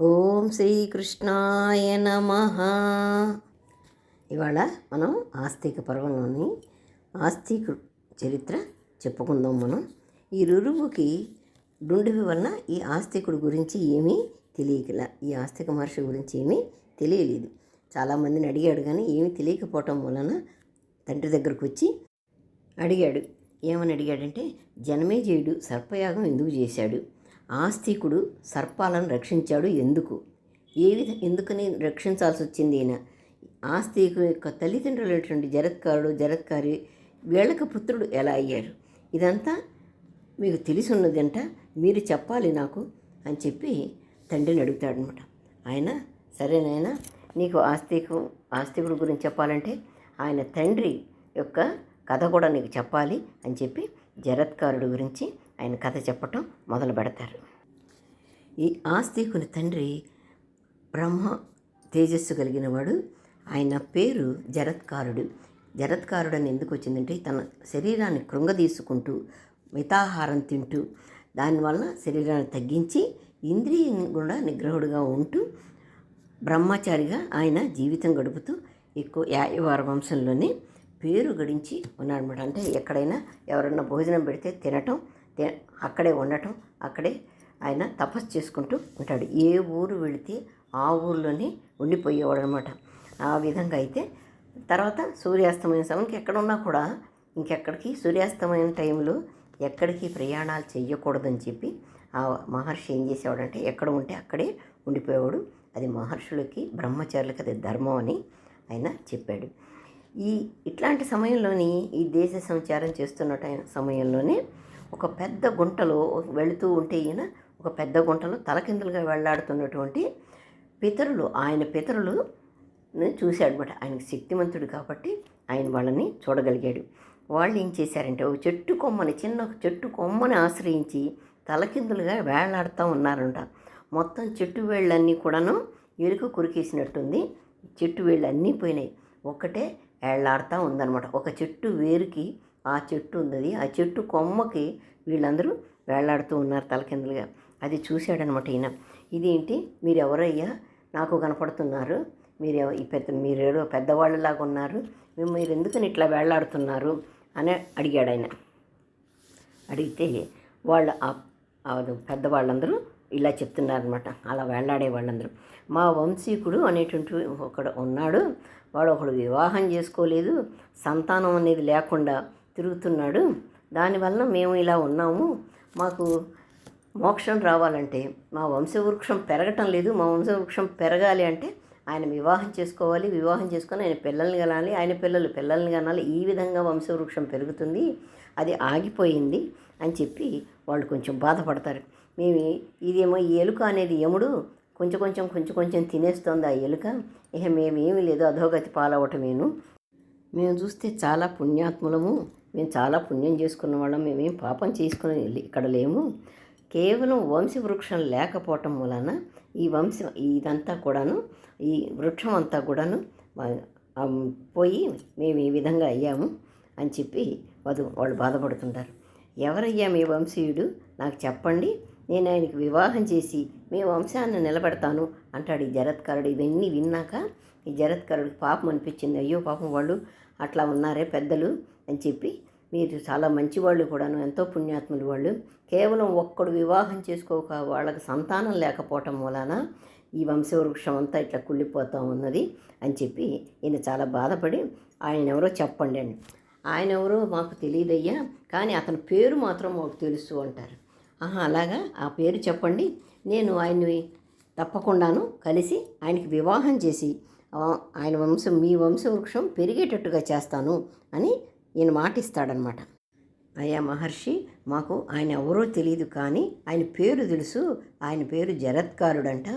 ఓం శ్రీకృష్ణాయ నమ. ఇవాళ మనం ఆస్తిక పర్వంలోని ఆస్తికు చరిత్ర చెప్పుకుందాం మనం. ఈ రురువుకి డుండివి వలన ఈ ఆస్తికుడు గురించి ఏమీ తెలియకల ఈ ఆస్తిక మహర్షి గురించి ఏమీ తెలియలేదు. చాలామందిని అడిగాడు కానీ ఏమీ తెలియకపోవటం వలన తండ్రి దగ్గరకు వచ్చి అడిగాడు. ఏమని అడిగాడంటే జనమేజయుడు సర్పయాగం ఎందుకు చేశాడు? ఆస్తికుడు సర్పాలను రక్షించాడు ఎందుకు? ఏ విధ ఎందుకని రక్షించాల్సి వచ్చింది ఈయన? ఆస్తికు యొక్క తల్లిదండ్రులైనటువంటి జరత్కారుడు జరత్కారి వీళ్ళకి పుత్రుడు ఎలా అయ్యారు? ఇదంతా మీకు తెలిసి ఉన్నదంట మీరు చెప్పాలి నాకు అని చెప్పి తండ్రిని అడుగుతాడనమాట ఆయన సరేనైనా నీకు ఆస్తికు ఆస్తికుడు గురించి చెప్పాలంటే ఆయన తండ్రి యొక్క కథ కూడా నీకు చెప్పాలి అని చెప్పి జరత్కారుడు గురించి ఆయన కథ చెప్పటం మొదలు పెడతారు. ఈ ఆస్తికుని తండ్రి బ్రహ్మ తేజస్సు కలిగిన వాడు ఆయన పేరు జరత్కారుడు. జరత్కారుడు అని ఎందుకు వచ్చిందంటే తన శరీరాన్ని కృంగదీసుకుంటూ మితాహారం తింటూ దానివల్ల శరీరాన్ని తగ్గించి ఇంద్రియం కూడా నిగ్రహుడుగా ఉంటూ బ్రహ్మచారిగా ఆయన జీవితం గడుపుతూ ఎక్కువ యాయవార వంశంలోనే పేరు గడించి ఉన్నాడనమాట అంటే ఎక్కడైనా ఎవరన్నా భోజనం పెడితే తినటం అక్కడే ఉండటం అక్కడే ఆయన తపస్సు చేసుకుంటూ ఉంటాడు. ఏ ఊరు వెళితే ఆ ఊర్లోనే ఉండిపోయేవాడు అనమాట ఆ విధంగా అయితే తర్వాత సూర్యాస్తమయం సమయంకి ఎక్కడ ఉన్నా కూడా ఇంకెక్కడికి సూర్యాస్తమయం టైంలో ఎక్కడికి ప్రయాణాలు చేయకూడదని చెప్పి ఆ మహర్షి ఏం చేసేవాడంటే ఎక్కడ ఉంటే అక్కడే ఉండిపోయేవాడు. అది మహర్షులకి బ్రహ్మచారులకి అది ధర్మం అని ఆయన చెప్పాడు. ఈ ఇట్లాంటి సమయంలోని ఈ దేశ సంచారం చేస్తున్న సమయంలోనే ఒక పెద్ద గుంటలో వెళుతూ ఉంటే ఈయన ఒక పెద్ద గుంటలో తలకిందులుగా వెళ్ళాడుతున్నటువంటి పితరులు ఆయన పితరులు చూశాడనమాట ఆయనకి శక్తిమంతుడు కాబట్టి ఆయన వాళ్ళని చూడగలిగాడు. వాళ్ళు ఏం చేశారంటే ఒక చెట్టు కొమ్మని చిన్న ఒక చెట్టు కొమ్మని ఆశ్రయించి తలకిందులుగా వేలాడుతూ ఉన్నారంట. మొత్తం చెట్టు వేళ్ళన్నీ కూడాను ఎలుక కురికేసినట్టుంది. చెట్టు వేళ్ళు అన్నీ పోయినాయి. ఒక్కటే వేళ్ళాడుతూ ఉందన్నమాట. ఒక చెట్టు వేరుకి ఆ చెట్టు ఉంది ఆ చెట్టు కొమ్మకి వీళ్ళందరూ వేళ్ళాడుతూ ఉన్నారు తలకిందులుగా. అది చూశాడనమాట ఈయన. ఇదేంటి? మీరు ఎవరయ్యా నాకు కనపడుతున్నారు. మీరు ఈ పెద్ద మీరేదో పెద్దవాళ్ళలాగా ఉన్నారు. మీరు ఎందుకని ఇట్లా వేళ్ళాడుతున్నారు అని అడిగాడు ఆయన అడిగితే వాళ్ళు పెద్దవాళ్ళందరూ ఇలా చెప్తున్నారనమాట. అలా వేళ్ళాడే వాళ్ళందరూ. మా వంశీకుడు అనేటువంటి ఒకడు ఉన్నాడు. వాడు ఒకడు వివాహం చేసుకోలేదు. సంతానం అనేది లేకుండా తిరుగుతున్నాడు. దానివల్ల మేము ఇలా ఉన్నాము. మాకు మోక్షం రావాలంటే మా వంశవృక్షం పెరగటం లేదు. మా వంశవృక్షం పెరగాలి అంటే ఆయన వివాహం చేసుకోవాలి వివాహం చేసుకొని ఆయన పిల్లల్ని కనాలి ఆయన పిల్లలు పిల్లల్ని కనాలి. ఈ విధంగా వంశవృక్షం పెరుగుతుంది. అది ఆగిపోయింది అని చెప్పి వాళ్ళు కొంచెం బాధపడతారు. మేము ఇదేమో ఈ ఎలుక అనేది యముడు కొంచెం కొంచెం కొంచెం కొంచెం తినేస్తోంది ఆ ఎలుక. ఇక మేమేమీ లేదు. అధోగతి పాలవటమేను మేము చూస్తే చాలా పుణ్యాత్ములము. మేము చాలా పుణ్యం చేసుకున్న వాళ్ళం మేమేం పాపం చేసుకుని ఇక్కడ లేము. కేవలం వంశవృక్షం లేకపోవటం వలన ఈ వంశం ఇదంతా కూడాను ఈ వృక్షం అంతా కూడాను పోయి మేము ఈ విధంగా అయ్యాము అని చెప్పి వధు వాళ్ళు బాధపడుతుంటారు. ఎవరయ్యా మీ వంశీయుడు? నాకు చెప్పండి. నేను ఆయనకి వివాహం చేసి మీ వంశాన్ని నిలబెడతాను అంటాడు ఈ జరత్కారుడు. ఇవన్నీ విన్నాక ఈ జరత్కరుడికి పాపం అనిపించింది. అయ్యో పాపం వాళ్ళు అట్లా ఉన్నారే పెద్దలు. అని చెప్పి మీరు చాలా మంచివాళ్ళు కూడాను ఎంతో పుణ్యాత్ములు వాళ్ళు. కేవలం ఒక్కడు వివాహం చేసుకోక వాళ్ళకి సంతానం లేకపోవటం వలన ఈ వంశవృక్షం అంతా ఇట్లా కుళ్ళిపోతూ ఉన్నది అని చెప్పి ఈయన చాలా బాధపడి ఆయన ఎవరో చెప్పండి అండి ఆయన ఎవరో మాకు తెలియదయ్యా కానీ అతని పేరు మాత్రం మాకు తెలుసు అంటారు. ఆహా అలాగా? ఆ పేరు చెప్పండి. నేను ఆయన్ని తప్పకుండాను కలిసి ఆయనకి వివాహం చేసి ఆయన వంశం మీ వంశవృక్షం పెరిగేటట్టుగా చేస్తాను అని ఈయన మాటిస్తాడనమాట. అయ్యా మహర్షి మాకు ఆయన ఎవరో తెలియదు కానీ ఆయన పేరు తెలుసు ఆయన పేరు జరత్కారుడంట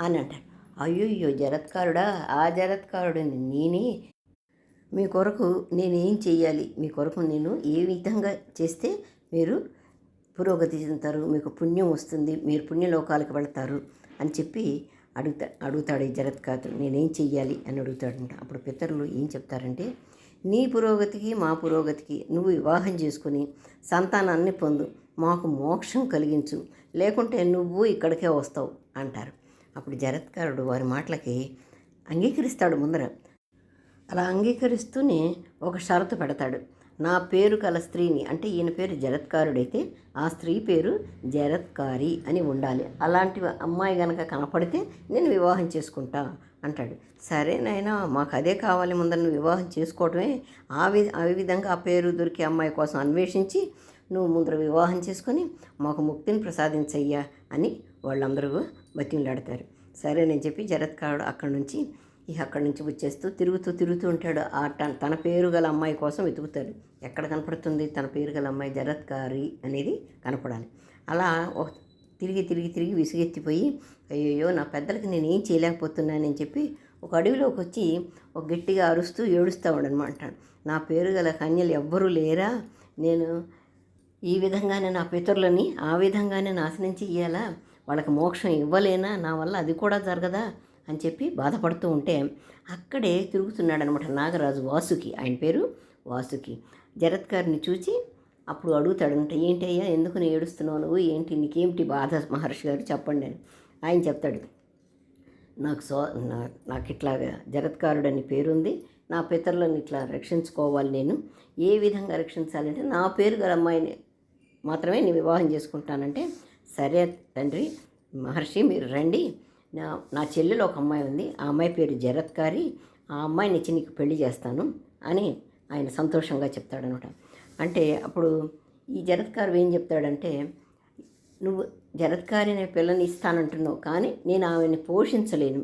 అని అంటాడు. అయ్యో జరత్కారుడా? ఆ జరత్కారుడని నేనే. మీ కొరకు నేనేం చెయ్యాలి? మీ కొరకు నేను ఏ విధంగా చేస్తే మీరు పురోగతి చెందుతారు? మీకు పుణ్యం వస్తుంది మీరు పుణ్యలోకాలకు వెళతారు అని చెప్పి అడుగుతా అడుగుతాడు ఈ జరత్కారుడు. నేనేం చెయ్యాలి అని అడుగుతాడంట. అప్పుడు పితరులు ఏం చెప్తారంటే నీ పురోగతికి మా పురోగతికి నువ్వు వివాహం చేసుకుని సంతానాన్ని పొందు. మాకు మోక్షం కలిగించు. లేకుంటే నువ్వు ఇక్కడికే వస్తావు అంటారు. అప్పుడు జరత్కారుడు వారి మాటలకి అంగీకరిస్తాడు ముందర. అలా అంగీకరిస్తూనే ఒక షరతు పెడతాడు. నా పేరు కల స్త్రీని. అంటే ఈయన పేరు జరత్కారుడైతే ఆ స్త్రీ పేరు జరత్కారి అని ఉండాలి. అలాంటి అమ్మాయి కనుక కనపడితే నేను వివాహం చేసుకుంటా అంటాడు. సరే నాయన మాకు అదే కావాలి ముందర నువ్వు వివాహం చేసుకోవటమే. ఆ వి ఆ విధంగా ఆ పేరు దొరికే అమ్మాయి కోసం అన్వేషించి నువ్వు ముందర వివాహం చేసుకొని మాకు ముక్తిని ప్రసాదించయ్యా అని వాళ్ళందరూ బతిమలాడతారు. సరే నేను చెప్పి జరత్కారుడు అక్కడి నుంచి ఇక అక్కడి నుంచి వచ్చేస్తూ తిరుగుతూ తిరుగుతూ ఉంటాడు. ఆ తన తన పేరు గల అమ్మాయి కోసం వెతుకుతాడు. ఎక్కడ కనపడుతుంది? తన పేరు గల అమ్మాయి జరత్కారి అనేది కనపడాలి. అలా తిరిగి తిరిగి తిరిగి విసుగెత్తిపోయి అయ్యయ్యో నా పెద్దలకి నేను ఏం చేయలేకపోతున్నానని చెప్పి ఒక అడవిలోకి వచ్చి ఒక గట్టిగా అరుస్తూ ఏడుస్తూ ఉండనమాట. నా పేరు గల కన్యలు ఎవ్వరూ లేరా? నేను ఈ విధంగానే నా పితరులని ఆ విధంగానే నాశనం చెయ్యాలా? వాళ్ళకి మోక్షం ఇవ్వలేనా? నా వల్ల అది కూడా జరగదా? అని చెప్పి బాధపడుతూ ఉంటే అక్కడే తిరుగుతున్నాడనమాట నాగరాజు వాసుకి. ఆయన పేరు వాసుకి. జరత్కారిని చూచి అప్పుడు అడుగుతాడంట ఏంటయ్యా ఎందుకు నేను ఏడుస్తున్నావు నువ్వు? ఏంటి నీకేమిటి బాధ? మహర్షి గారు చెప్పండి అని. ఆయన చెప్తాడు నాకు సో నా- నాకు ఇట్లా జగత్కారుడు అని పేరుంది. నా పితరులను ఇట్లా రక్షించుకోవాలి నేను. ఏ విధంగా రక్షించాలంటే నా పేరు గల అమ్మాయిని మాత్రమే నేను వివాహం చేసుకుంటానంటే సరే తండ్రి మహర్షి మీరు రండి. నా నా చెల్లెలు ఒక అమ్మాయి ఉంది. ఆ అమ్మాయి పేరు జరత్కారి ఆ అమ్మాయిని ఇచ్చి నీకు పెళ్ళి చేస్తాను అని ఆయన సంతోషంగా చెప్తాడనమాట. అంటే అప్పుడు ఈ జరత్కారు ఏం చెప్తాడంటే నువ్వు జరత్కారి అనే పిల్లని ఇస్తానంటున్నావు కానీ నేను ఆమెని పోషించలేను.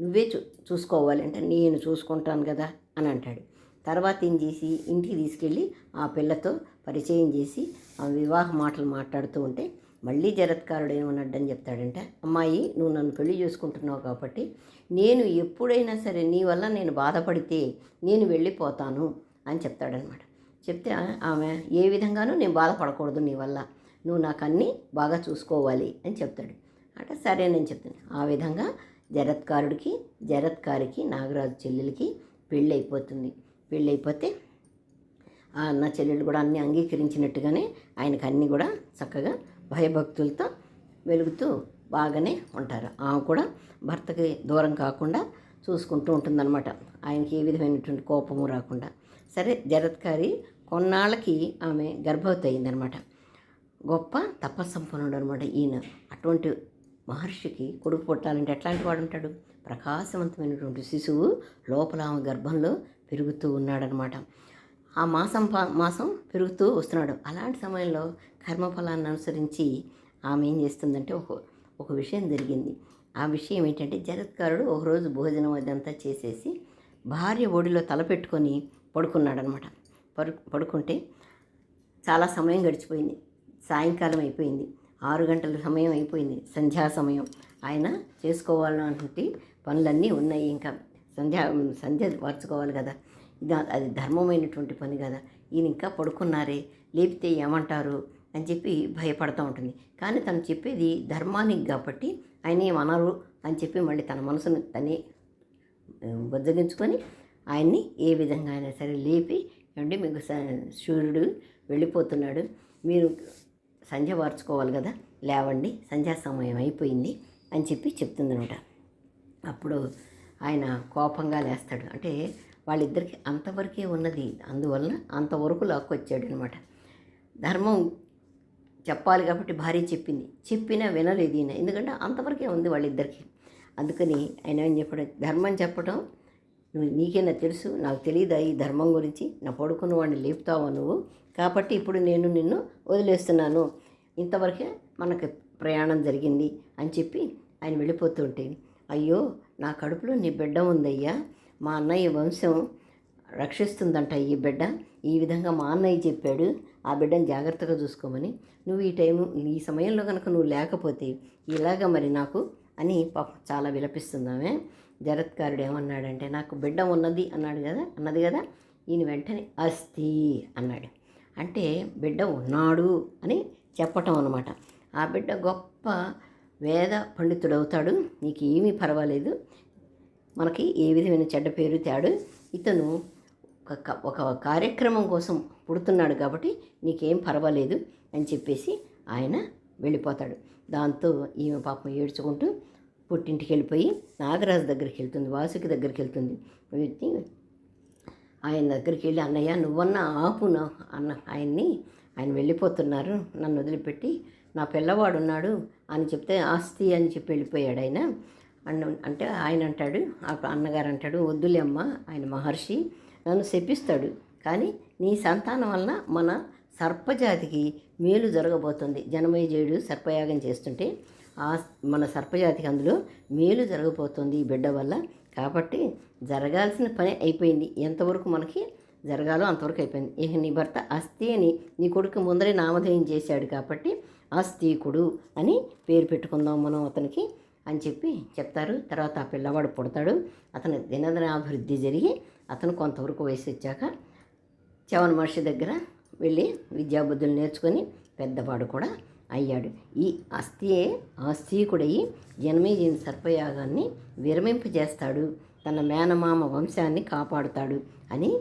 నువ్వే చూ చూసుకోవాలి. అంటే నేను చూసుకుంటాను కదా అని అంటాడు. తర్వాత ఏం చేసి ఇంటికి తీసుకెళ్ళి ఆ పిల్లతో పరిచయం చేసి ఆ వివాహ మాటలు మాట్లాడుతూ ఉంటే మళ్ళీ జరత్కారుడు ఏమన్నాడని చెప్తాడంటే అమ్మాయి నువ్వు నన్ను పెళ్ళి చేసుకుంటున్నావు కాబట్టి నేను ఎప్పుడైనా సరే నీ వల్ల నేను బాధపడితే నేను వెళ్ళిపోతాను అని చెప్తాడనమాట. చెప్తే ఆమె ఏ విధంగానూ నేను బాధపడకూడదు నీ వల్ల. నువ్వు నాకు అన్నీ బాగా చూసుకోవాలి అని చెప్తాడు. అంటే సరే నేను చెప్తాను ఆ విధంగా జరత్కారుడికి జరత్కారికి నాగరాజు చెల్లెలకి పెళ్ళి అయిపోతుంది పెళ్ళి అయిపోతే ఆ అన్న చెల్లెలు కూడా అన్నీ అంగీకరించినట్టుగానే ఆయనకు అన్నీ కూడా చక్కగా భయభక్తులతో వెలుగుతూ బాగానే ఉంటారు. ఆమె కూడా భర్తకి దూరం కాకుండా చూసుకుంటూ ఉంటుందన్నమాట. ఆయనకి ఏ విధమైనటువంటి కోపము రాకుండా. సరే జరత్కారి కొన్నాళ్ళకి ఆమె గర్భవతి అయిందనమాట గొప్ప తపస్సంపన్నుడు అనమాట ఈయన. అటువంటి మహర్షికి కొడుకు పుట్టాలంటే ఎట్లాంటి వాడు ఉంటాడు ప్రకాశవంతమైనటువంటి శిశువు లోపల ఆమె గర్భంలో పెరుగుతూ ఉన్నాడనమాట. ఆ మాసం పా మాసం పెరుగుతూ వస్తున్నాడు. అలాంటి సమయంలో కర్మఫలాన్ని అనుసరించి ఆమె ఏం చేస్తుందంటే ఒక ఒక విషయం జరిగింది. ఆ విషయం ఏంటంటే జరత్కారుడు ఒకరోజు భోజనం అదంతా చేసేసి భార్య ఒడిలో తలపెట్టుకొని పడుకున్నాడనమాట. పడు పడుకుంటే చాలా సమయం గడిచిపోయింది. సాయంకాలం అయిపోయింది. ఆరు గంటల సమయం అయిపోయింది. సంధ్యా సమయం. ఆయన చేసుకోవాలన్నటువంటి పనులన్నీ ఉన్నాయి ఇంకా. సంధ్యా సంధ్య మార్చుకోవాలి కదా. ఇది అది ధర్మమైనటువంటి పని కదా. ఈయన ఇంకా పడుకున్నారే. లేపితే ఏమంటారు? అని చెప్పి భయపడుతూ ఉంటుంది. కానీ తను చెప్పేది ధర్మానికి కాబట్టి ఆయన ఏమనరు అని చెప్పి మళ్ళీ తన మనసును తనే బుజ్జగించుకొని ఆయన్ని ఏ విధంగా అయినా సరే లేపి ఏమండి? మీకు స- సూర్యుడు వెళ్ళిపోతున్నాడు. మీరు సంధ్య వార్చుకోవాలి కదా? లేవండి. సంధ్యా సమయం అయిపోయింది అని చెప్పి చెప్తుందనమాట. అప్పుడు ఆయన కోపంగా లేస్తాడు. అంటే వాళ్ళిద్దరికి అంతవరకే ఉన్నది. అందువలన అంతవరకు లాక్కొచ్చాడు అనమాట ధర్మం చెప్పాలి కాబట్టి భార్య చెప్పింది. చెప్పినా వినలేదు ఈయన. ఎందుకంటే అంతవరకే ఉంది వాళ్ళిద్దరికి. అందుకని ఆయన ఏం చెప్పడం? ధర్మం చెప్పడం నువ్వు నీకేనా తెలుసు? నాకు తెలియదా ఈ ధర్మం గురించి? నా పడుకున్న వాడిని లేపుతావా నువ్వు? కాబట్టి ఇప్పుడు నేను నిన్ను వదిలేస్తున్నాను. ఇంతవరకే మనకు ప్రయాణం జరిగింది అని చెప్పి ఆయన వెళ్ళిపోతుంటే అయ్యో నా కడుపులో నీ బిడ్డ ఉందయ్యా. మా అన్నయ్య వంశం రక్షిస్తుందంట ఈ బిడ్డ. ఈ విధంగా మా అన్నయ్య చెప్పాడు. ఆ బిడ్డను జాగ్రత్తగా చూసుకోమని. నువ్వు ఈ టైం ఈ సమయంలో కనుక నువ్వు లేకపోతే ఇలాగ మరి నాకు అని పాపం చాలా విలపిస్తుందామే జరత్కారుడు ఏమన్నాడంటే నాకు బిడ్డ ఉన్నది అన్నాడు కదా అన్నది కదా? ఈయన వెంటనే అస్థి అన్నాడు. అంటే బిడ్డ ఉన్నాడు అని చెప్పటం అనమాట ఆ బిడ్డ గొప్ప వేద పండితుడవుతాడు. నీకు ఏమీ పర్వాలేదు. మనకి ఏ విధమైన చెడ్డ పేరు తేడు. ఇతను ఒక ఒక కార్యక్రమం కోసం పుడుతున్నాడు కాబట్టి నీకేం పర్వాలేదు అని చెప్పేసి ఆయన వెళ్ళిపోతాడు. దాంతో ఈమె పాపం ఏడ్చుకుంటూ పుట్టింటికి వెళ్ళిపోయి నాగరాజు దగ్గరికి వెళ్తుంది వాసుకి దగ్గరికి వెళ్తుంది వ్యక్తి ఆయన దగ్గరికి వెళ్ళి అన్నయ్య నువ్వన్న ఆపునా అన్న ఆయన్ని ఆయన వెళ్ళిపోతున్నారు. నన్ను వదిలిపెట్టి నా పిల్లవాడు ఉన్నాడు అని చెప్తే ఆస్తి అని చెప్పి వెళ్ళిపోయాడు ఆయన. అన్న అంటే ఆయన అంటాడు ఆ అన్నగారు అంటాడు వద్దులే అమ్మ ఆయన మహర్షి నన్ను శపిస్తాడు. కానీ నీ సంతానం వలన మన సర్పజాతికి మేలు జరగబోతుంది. జనమేజయుడు సర్పయాగం చేస్తుంటే ఆ మన సర్పజాతికి అందులో మేలు జరగబోతుంది ఈ బిడ్డ వల్ల. కాబట్టి జరగాల్సిన పని అయిపోయింది. ఎంతవరకు మనకి జరగాలో అంతవరకు అయిపోయింది. ఇక నీ భర్త అస్థి అని నీ కొడుకు ముందరే నామధేయం చేశాడు కాబట్టి ఆస్తికుడు అని పేరు పెట్టుకుందాం మనం అతనికి అని చెప్పి చెప్తారు. తర్వాత ఆ పిల్లవాడు పుడతాడు. అతని దినదినాభివృద్ధి జరిగి అతను కొంతవరకు వయసు వచ్చాక చవన మహర్షి దగ్గర వెళ్ళి విద్యాబుద్ధులు నేర్చుకొని పెద్దవాడు కూడా అయ్యాడు. ఈ అస్థియే ఆస్తికుడయి జన్మేజీని సర్పయాగాన్ని విరమింపజేస్తాడు. తన మేనమామ వంశాన్ని కాపాడుతాడు అని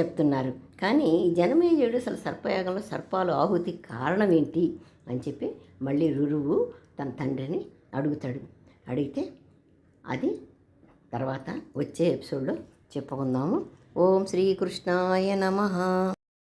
చెప్తున్నారు. కానీ ఈ జనమేజయుడు అసలు సర్పయాగంలో సర్పాలు ఆహుతి కారణం ఏంటి అని చెప్పి మళ్ళీ రురువు తన తండ్రిని అడుగుతాడు. అడిగితే అది తర్వాత వచ్చే ఎపిసోడ్లో చెప్పుకుందాము. ఓం శ్రీకృష్ణాయ నమ.